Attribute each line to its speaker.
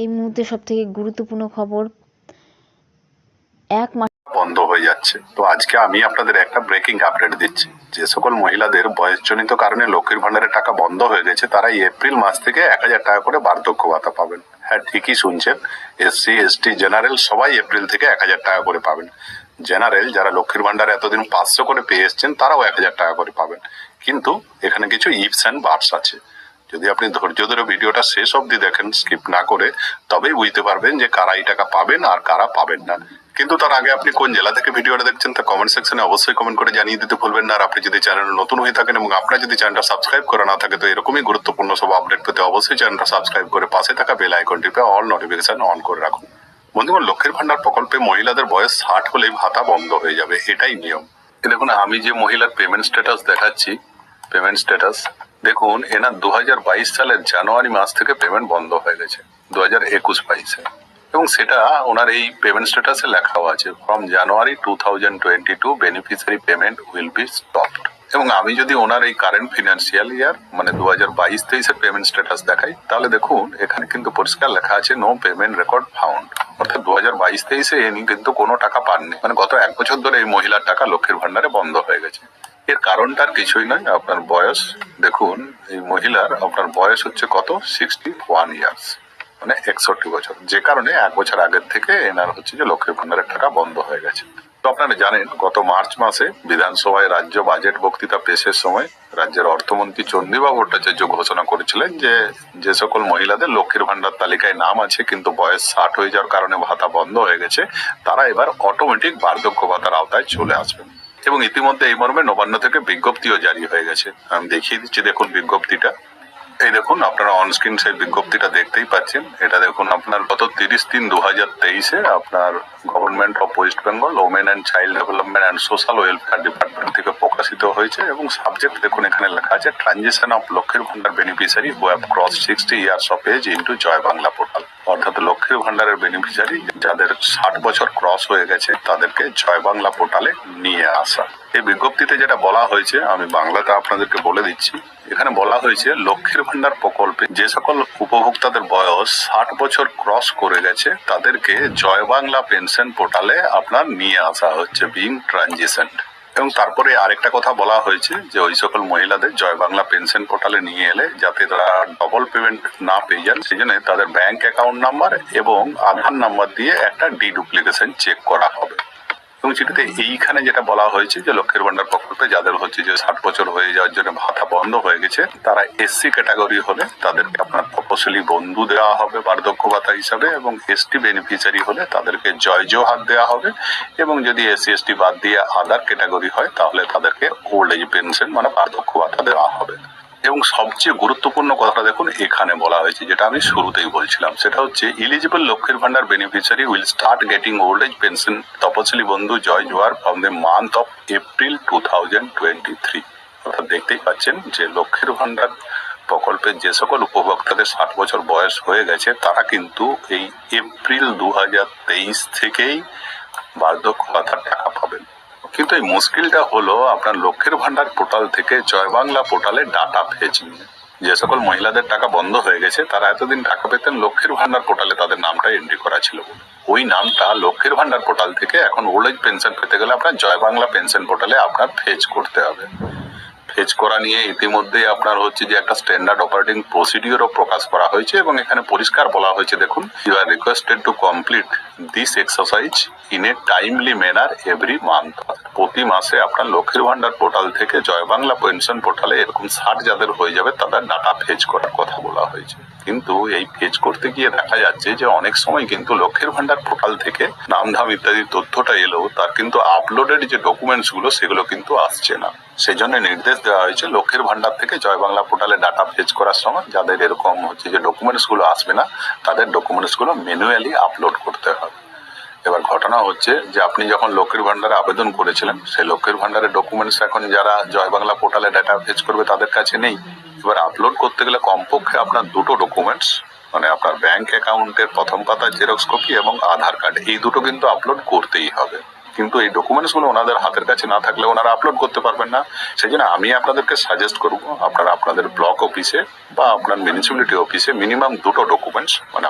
Speaker 1: এই মুহূর্তে সব থেকে গুরুত্বপূর্ণ খবর, এক মাস
Speaker 2: বন্ধ হয়ে যাচ্ছে। তো আজকে আমি আপনাদের একটা ব্রেকিং আপডেট দিচ্ছি। যে সকল মহিলাদের বয়সজনিত কারণে লক্ষ্মীর ভান্ডারের টাকা বন্ধ হয়ে গেছে তারা এপ্রিল মাস থেকে এক হাজার টাকা করে বার্ধক্য ভাতা পাবেন। হ্যাঁ ঠিকই শুনছেন এসসি এসটি জেনারেল সবাই এপ্রিল থেকে এক হাজার টাকা করে পাবেন। জেনারেল যারা লক্ষ্মীর ভান্ডার এতদিন পাঁচশো করে পেয়ে এসছেন, তারাও এক হাজার টাকা করে পাবেন। কিন্তু এখানে কিছু ইফস অ্যান্ড বার্ডস আছে। যদি আপনি ধৈর্য ধরে ভিডিওটা শেষ অবধি দেখেন স্কিপ না করে, তবেই বুঝতে পারবেন যে কারা এই টাকা পাবেন আর কারা পাবেন না। কিন্তু তার আগে আপনি কোন জেলা থেকে ভিডিওটা দেখছেন তা কমেন্ট সেকশনে অবশ্যই কমেন্ট করে জানিয়ে দিতে ভুলবেন না। আর আপনি যদি চ্যানেল নতুন হয়ে থাকেন এবং আপনার যদি চ্যানেলটা সাবস্ক্রাইব করা না থাকে, তো এরকমই গুরুত্বপূর্ণ সব আপডেট পেতে অবশ্যই চ্যানেলটা সাবস্ক্রাইব করে পাশে থাকা বেল আইকন টিপে অল নোটিফিকেশন অন করে রাখুন। বন্ধুগণ, লক্ষ্মীর ভান্ডার প্রকল্পে মহিলাদের বয়স ষাট হলেই ভাতা বন্ধ হয়ে যাবে, এটাই নিয়ম। দেখুন, আমি যে মহিলার পেমেন্ট স্ট্যাটাস দেখাচ্ছি পেমেন্ট স্ট্যাটাস দেখুন এনার দু হাজার বাইশ সালের জানুয়ারি মাস থেকে পেমেন্ট বন্ধ হয়ে গেছে দু হাজার একুশ বাইশে। এবং সেটা ওনার এই পেমেন্ট স্ট্যাটাসে লেখাও আছে। From January two thousand twenty two beneficiary payment will be stopped এবং আমি যদি ওনার এই কারেন্ট ফিনান্সিয়াল ইয়ার মানে দু হাজার বাইশ তেইশের পেমেন্ট স্ট্যাটাস দেখাই, তাহলে দেখুন, এখানে কিন্তু পরিষ্কার লেখা আছে নো পেমেন্ট রেকর্ড ফাউন্ড অর্থাৎ দু হাজার বাইশ তেইশে ইনি কিন্তু কোনো টাকা পাননি। মানে গত এক বছর ধরে এই মহিলার টাকা লক্ষ্মীর ভান্ডারে বন্ধ হয়ে গেছে। এর কারণটা কিছুই নয়, আপনার বয়স, দেখুন, এই মহিলার আপনার বয়স হচ্ছে কত? সিক্সটি ওয়ান ইয়ার্স মানে একষট্টি বছর। যে কারণে এক বছর আগের থেকে এনার হচ্ছে যে লক্ষ্মীর ভান্ডারের টাকা বন্ধ হয়ে গেছে। তো আপনারা জানেন, গত মার্চ মাসে বিধানসভায় রাজ্য বাজেট বক্তৃতা পেশের সময় রাজ্যের অর্থমন্ত্রী চন্দ্রিবাবু ভট্টাচার্য ঘোষণা করেছিলেন যে যে সকল মহিলাদের লক্ষ্মীর ভান্ডার তালিকায় নাম আছে, কিন্তু বয়স ষাট হয়ে যাওয়ার কারণে ভাতা বন্ধ হয়ে গেছে, তারা এবার অটোমেটিক বার্ধক্য ভাতার আওতায় চলে আসবেন। এবং ইতিমধ্যে এই মর্মে নবান্ন থেকে বিজ্ঞপ্তিও জারি হয়ে গেছে। আমি দেখিয়ে দিচ্ছি দেখুন বিজ্ঞপ্তিটা। এই দেখুন, আপনারা অনস্ক্রিন সেই বিজ্ঞপ্তিটা দেখতেই পাচ্ছেন। এটা দেখুন আপনার গত তিরিশ তিন দু হাজার তেইশে আপনার government of West Bengal women and child development and social welfare department থেকে প্রকাশিত হয়েছে এবং সাবজেক্ট দেখুন এখানে লেখা আছে transaction of Lakshmir Bhandar beneficiary who have cross sixty years of age into Joy Bangla portal অর্থাৎ লক্ষ্মীর ভান্ডারের বেনিফিশিয়ারি যাদের ষাট বছর ক্রস হয়ে গেছে, তাদেরকে জয় বাংলা পোর্টালে নিয়ে আসা। এই বিজ্ঞপ্তিতে যেটা বলা হয়েছে, আমি বাংলাতে আপনাদেরকে বলে দিচ্ছি। এখানে বলা হয়েছে, লক্ষ্মীর ভান্ডার প্রকল্পে যে সকল উপভোক্তাদের বয়স ষাট বছর ক্রস করে গেছে, তাদেরকে জয় বাংলা পেনশন পোর্টালে আপনার নিয়ে আসা হচ্ছে বিং ট্রানজিশন এবং তারপরে আরেকটা কথা বলা হয়েছে যে ওই সকল মহিলাদের জয় বাংলা পেনশন পোর্টালে নিয়ে এলে যাতে তারা ডবল পেমেন্ট না পেয়ে যান, সেই জন্য তাদের ব্যাংক অ্যাকাউন্ট নাম্বার এবং আধার নাম্বার দিয়ে একটা ডিডুপ্লিকেশন চেক করা হবে। এবং চিঠিতে এইখানে যেটা বলা হয়েছে যে লক্ষ্মীর ভান্ডার প্রকল্পে যাদের হচ্ছে যে ষাট বছর হয়ে যাওয়ার জন্য ভাতা বন্ধ হয়ে গেছে, তারা এসসি ক্যাটাগরি হলে তাদেরকে আপনার তপশিলি বন্ধু দেওয়া হবে, বার্ধক্য ভাতা হিসাবে এবং এসটি বেনিফিশিয়ারি হলে তাদেরকে জয় জোহার দেওয়া হবে এবং যদি এসসি এসটি বাদ দিয়ে আদার ক্যাটাগরি হয়, তাহলে তাদেরকে ওল্ড এজ পেনশন মানে বার্ধক্য ভাতা দেওয়া হবে। এবং সবচেয়ে গুরুত্বপূর্ণ কথাটা দেখুন, এখানে বলা হয়েছে, যেটা আমি শুরুতেই বলছিলাম, সেটা হচ্ছে eligible Lakshmir Bhandar beneficiary will start getting old age pension Taposili Bandhu Jai Johar from the month of April two thousand twenty three অর্থাৎ দেখতেই পাচ্ছেন যে লক্ষ্মীর ভান্ডার প্রকল্পের যে সকল উপভোক্তাদের ষাট বছর বয়স হয়ে গেছে, তারা কিন্তু এই এপ্রিল দু হাজার তেইশ থেকেই বার্ধক্য ভাতার টাকা পাবেন। কিন্তু এই মুশকিলটা হলো আপনার লক্ষ্মীর ভান্ডার পোর্টাল থেকে জয় বাংলা পোর্টালে ডাটা ফেচ নিয়ে। যে সকল মহিলাদের টাকা বন্ধ হয়ে গেছে, তারা এতদিন টাকা পেতেন লক্ষ্মীর ভান্ডার পোর্টালে তাদের নামটা এন্ট্রি করা ছিল ওই নামটা লক্ষ্মীর ভান্ডার পোর্টাল থেকে এখন ওল্ড এজ পেনশন পেতে গেলে আপনার জয় বাংলা পেনশন পোর্টালে আপনার ফেজ করতে হবে। ফেচ করা নিয়ে ইতিমধ্যে আপনার হচ্ছে যে একটা স্ট্যান্ডার্ড অপারেটিং প্রসিডিওরও প্রকাশ করা হয়েছে এবং এখানে পরিষ্কার বলা হয়েছে, দেখুন you are requested to complete this exercise in a timely manner every month প্রতি মাসে আপনার লক্ষ্মীর ভান্ডার পোর্টাল থেকে জয় বাংলা পেনশন পোর্টালে এরকম ষাট যাদের হয়ে যাবে, তাদের ডাটা ফেজ করার কথা বলা হয়েছে। কিন্তু এই ফেজ করতে গিয়ে দেখা যাচ্ছে যে অনেক সময় কিন্তু লক্ষ্মীর ভান্ডার পোর্টাল থেকে নামধাম ইত্যাদি তথ্যটা এলেও তার কিন্তু আপলোডেড যে ডকুমেন্টসগুলো, সেগুলো কিন্তু আসছে না। সেই জন্য নির্দেশ দেওয়া হয়েছে লক্ষ্মীর ভান্ডার থেকে জয় বাংলা পোর্টালে ডাটা ফেচ করার সময় যাদের এরকম হচ্ছে যে ডকুমেন্টসগুলো আসবে না, তাদের ডকুমেন্টসগুলো ম্যানুয়ালি আপলোড করতে হবে। এবার ঘটনা হচ্ছে যে আপনি যখন লক্ষ্মীর ভান্ডারে আবেদন করেছিলেন, সেই লক্ষ্মীর ভান্ডারের ডকুমেন্টস এখন যারা জয় বাংলা পোর্টালে ডাটা ফেচ করবে তাদের কাছে নেই। এবার আপলোড করতে গেলে কমপক্ষে আপনার দুটো ডকুমেন্টস মানে আপনার ব্যাংক অ্যাকাউন্টের প্রথম পাতার জেরক্স কপি এবং আধার কার্ড এই দুটো কিন্তু আপলোড করতেই হবে। কিন্তু এই ডকুমেন্টসগুলো ওনাদের হাতের কাছে না থাকলে ওনারা আপলোড করতে পারবেন না। সেই জন্য আমি আপনাদেরকে সাজেস্ট করব, আপনারা আপনাদের ব্লক অফিসে বা আপনার মিউনিসিপ্যালিটি অফিসে মিনিমাম দুটো ডকুমেন্টস মানে